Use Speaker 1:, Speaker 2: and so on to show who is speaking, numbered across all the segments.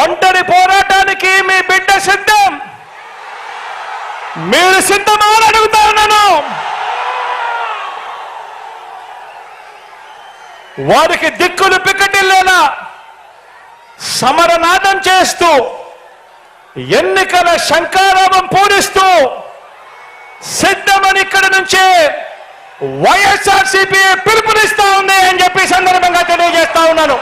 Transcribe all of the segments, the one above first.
Speaker 1: ఒంటరి పోరాటానికి మీ బిడ్డ సిద్ధం. మీరు సిద్ధమా అని అడుగుతా ఉన్నాను. వారికి దిక్కులు పిక్కటిల్లేలా సమరనాదం చేస్తూ ఎన్నికల శంకారామం పూరిస్తూ సిద్ధమని ఇక్కడ నుంచే వైఎస్ఆర్సీపీ పిలుపునిస్తా ఉంది అని చెప్పి సందర్భంగా తెలియజేస్తా ఉన్నాను.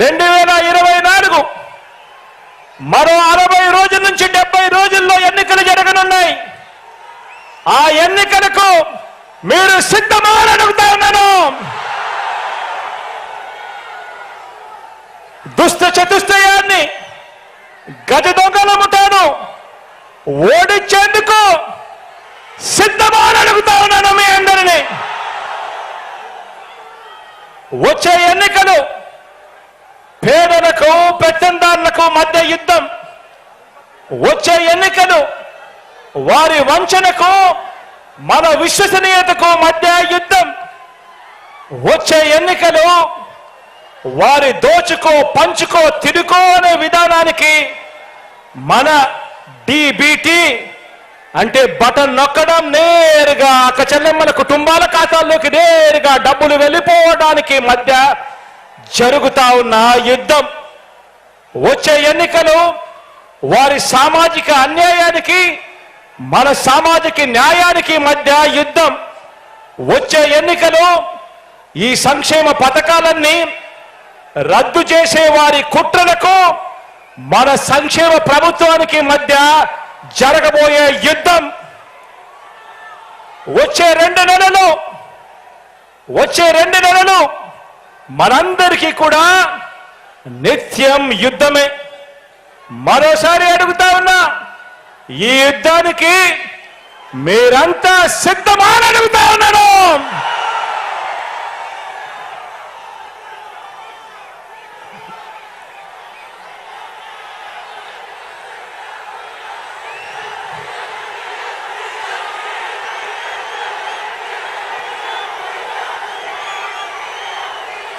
Speaker 1: రెండు వేల ఇరవై నాలుగు మరో అరవై రోజుల నుంచి డెబ్బై రోజుల్లో ఎన్నికలు జరగనున్నాయి. ఆ ఎన్నికలకు మీరు సిద్ధమా అడుగుతా ఉన్నాను. దుష్ట చతుష్టయాన్ని గజ దొంగల ముఠాను ఓడించేందుకు సిద్ధమారడుగుతా అడుగుతా ఉన్నాను మీ అందరినీ. వచ్చే ఎన్నికలు పేదలకు పెత్తందారులకు మధ్య యుద్ధం. వచ్చే ఎన్నికలు వారి వంచనకు మన విశ్వసనీయతకు మధ్య యుద్ధం. వచ్చే ఎన్నికలు వారి దోచుకో పంచుకో తిరుకో అనే విధానానికి మన డిబిటి అంటే బటన్ నొక్కడం నేరుగా అక్క చెల్లెమ్మల కుటుంబాల ఖాతాల్లోకి నేరుగా డబ్బులు వెళ్ళిపోవడానికి మధ్య జరుగుతా ఉన్న యుద్ధం. వచ్చే ఎన్నికలు వారి సామాజిక అన్యాయానికి మన సామాజిక న్యాయానికి మధ్య యుద్ధం. వచ్చే ఎన్నికలు ఈ సంక్షేమ పథకాలన్నీ రద్దు చేసే వారి కుట్రలకు మన సంక్షేమ ప్రభుత్వానికి మధ్య జరగబోయే యుద్ధం. వచ్చే రెండు నెలలు వచ్చే రెండు నెలలు మనందరికీ కూడా నిత్యం యుద్ధమే. మరోసారి అడుగుతా ఉన్నా ఈ యుద్ధానికి మీరంతా సిద్ధమా అడుగుతా ఉన్నాను.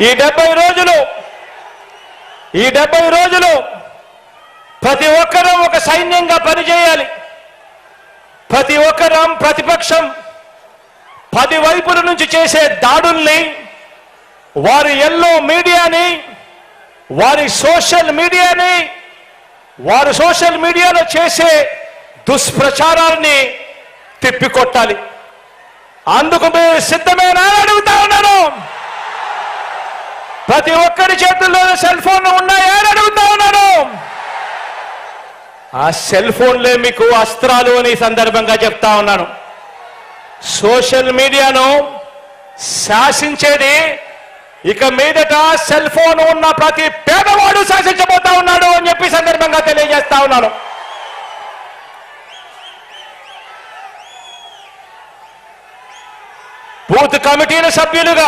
Speaker 1: ఈ డెబ్బై రోజులు ఈ డెబ్బై రోజులు ప్రతి ఒక్కరూ ఒక సైన్యంగా పనిచేయాలి. ప్రతి ఒక్కరం ప్రతిపక్షం పది వైపుల నుంచి చేసే దాడుల్ని వారి ఎల్లో మీడియాని వారి సోషల్ మీడియాని వారు సోషల్ మీడియాలో చేసే దుష్ప్రచారాన్ని తిప్పికొట్టాలి. అందుకు మీరు సిద్ధమేనా అడుగుతా ఉన్నాను. ప్రతి ఒక్కరి చేతుల్లో సెల్ ఫోన్ ఉన్నాయా. అని అడుగుతా ఉన్నాను ఆ సెల్ ఫోన్లే మీకు అస్త్రాలు అని సందర్భంగా చెప్తా ఉన్నాను. సోషల్ మీడియాను శాసించేది ఇక మీదట సెల్ ఫోన్ ఉన్న ప్రతి పేదవాడు శాసించబోతా ఉన్నాడు అని చెప్పి సందర్భంగా తెలియజేస్తా ఉన్నాను. బూత్ కమిటీల సభ్యులుగా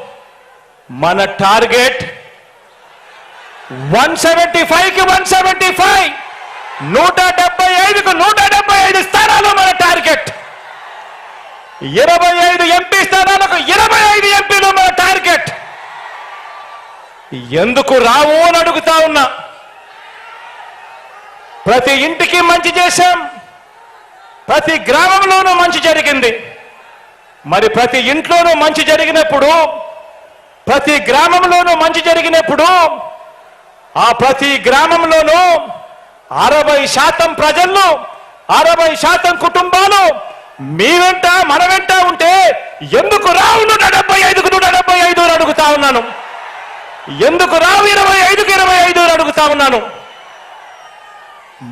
Speaker 1: మన టార్గెట్ వన్ సెవెంటీ ఫైవ్కి వన్ సెవెంటీ ఫైవ్. నూట డెబ్బై ఐదుకు నూట డెబ్బై ఐదు స్థానాలు మన టార్గెట్. ఇరవై ఐదు ఎంపీ స్థానాలకు ఇరవై ఐదు ఎంపీలు మన టార్గెట్. ఎందుకు రావు అని అడుగుతా ఉన్నా. ప్రతి ఇంటికి మంచి చేశాం. ప్రతి గ్రామంలోనూ మంచి జరిగింది. మరి ప్రతి ఇంట్లోనూ మంచి జరిగినప్పుడు ప్రతి గ్రామంలోనూ మంచి జరిగినప్పుడు ఆ ప్రతి గ్రామంలోనూ అరవై శాతం ప్రజలు అరవై శాతం కుటుంబాలు మీ వెంట మన వెంట ఉంటే ఎందుకు రావు నూట డెబ్బై ఐదుకు నూట డెబ్బై ఐదు అని అడుగుతా ఉన్నాను. ఎందుకు రావు ఇరవై ఐదుకు ఇరవై ఐదు అని అడుగుతా ఉన్నాను.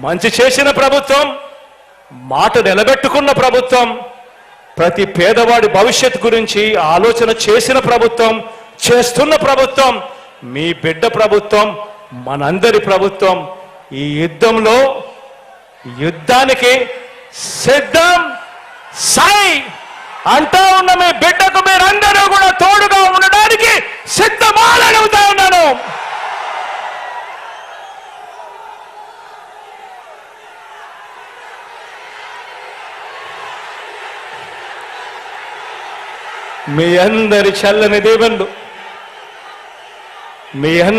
Speaker 1: మంచి చేసిన ప్రభుత్వం మాట నిలబెట్టుకున్న ప్రభుత్వం ప్రతి పేదవాడి భవిష్యత్ గురించి ఆలోచన చేసిన ప్రభుత్వం చేస్తున్న ప్రభుత్వం మీ బిడ్డ ప్రభుత్వం మనందరి ప్రభుత్వం ఈ యుద్ధంలో యుద్ధానికి సిద్ధం సై అంటా ఉన్న మీ బిడ్డకు మీరందరూ కూడా తోడుగా ఉండడానికి సిద్ధమాలని అడుగుతా ఉన్నాను. మీ అందరి చల్లని దేవుళ్ళు దీవెనలు మీ అందరి